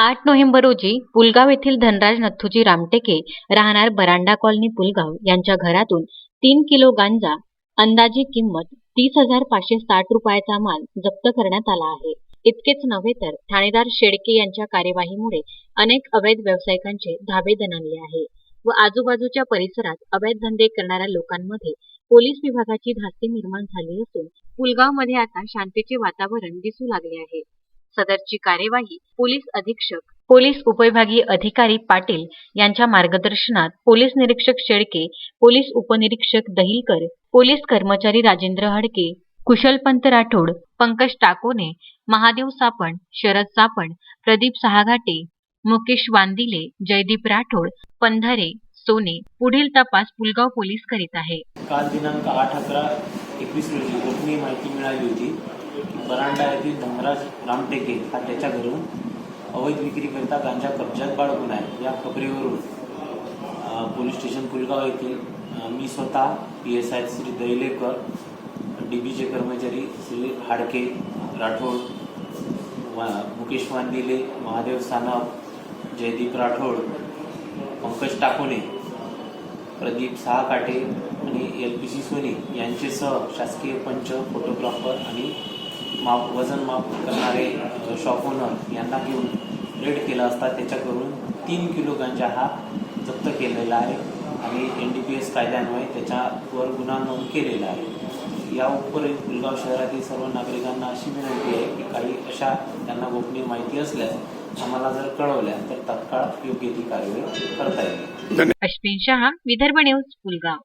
आठ नोव्हेंबर रोजी पुलगाव येथील धनराज नथुजी रामटेके राहणार बरांडा कॉलनी पुलगाव यांच्या घरातून तीन किलो गांजा अंदाजी किंमत तीस हजार पाचशे साठ रुपयाचा माल जप्त करण्यात आला आहे. इतकेच नव्हे तर ठाणेदार शेडके यांच्या कार्यवाहीमुळे अनेक अवैध व्यावसायिकांचे धाबे दणाणले आहे व आजूबाजूच्या परिसरात अवैध धंदे करणाऱ्या लोकांमध्ये पोलीस विभागाची धास्ती निर्माण झाली असून पुलगावमध्ये आता शांतीचे वातावरण दिसू लागले आहे. सदरची कार्यवाही पोलीस अधीक्षक पोलीस उपविभागीय अधिकारी पाटील यांच्या मार्गदर्शनात पोलीस निरीक्षक शेळके पोलीस उपनिरीक्षक दहिलकर पोलीस कर्मचारी राजेंद्र हडके कुशलपंत राठोड पंकज टाकोने महादेव सापण शरद सापण प्रदीप सहाघाटे मुकेश वांदिले जयदीप राठोड पंधरे सोने पुढील तपास पुलगाव पोलीस करीत आहे. काल दिनांक आठ अकरा एकवीस रोजी गोपनीय माहिती मिळाली होती. परांडा येथील धनराज रामटेके हा त्याच्या घरून अवैध विक्रीकरिता गांजा कब्जात बाळगून आहे या खबरीवरून पोलीस स्टेशन पुलगाव येथील मी स्वतः P S I Shri Dailekar D बीचे कर्मचारी श्री हाडके राठोड वा- मुकेश वांदिले महादेव सानप जयदीप राठोड पंकज टाकोने प्रदीप सहाकाटे आणि एल पी सी सोनी यांचेसह शासकीय पंच फोटोग्राफर आणि माप वजन माप करणारे शॉप ओनर यांना घेऊन रेड केला असता. त्याच्याकडून तीन किलो गांजा हा जप्त केलेला आहे आणि एन डी पी एस कायद्यान्वये त्याच्यावर गुन्हा नोंद केलेला आहे. या उपरी पुलगाव शहरातील सर्व नागरिकांना अशी विनंती आहे की काही अशा त्यांना गोपनीय माहिती असल्यास आम्हाला जर कळवल्या तर तत्काळ योग्य ती कारवाई करता येईल. अश्विन शहा विदर्भ न्यूज पुलगाव